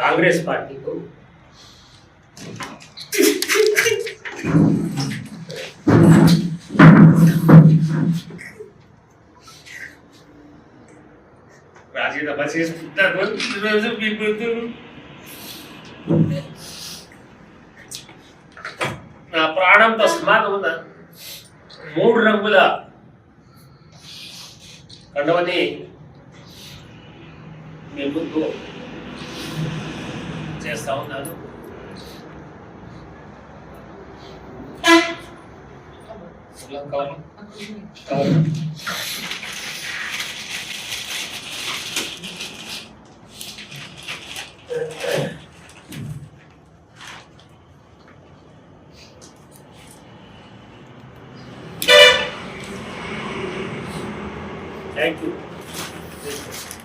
కాంగ్రెస్ పార్టీకు. రాజీనామా చేసుకుంటాను ఈరోజు మీ ముందు నా ప్రాణంతో సమానం ఉన్న మూడు రంగుల కండవని మీ ముందు చేస్తూ ఉన్నారు Thank you.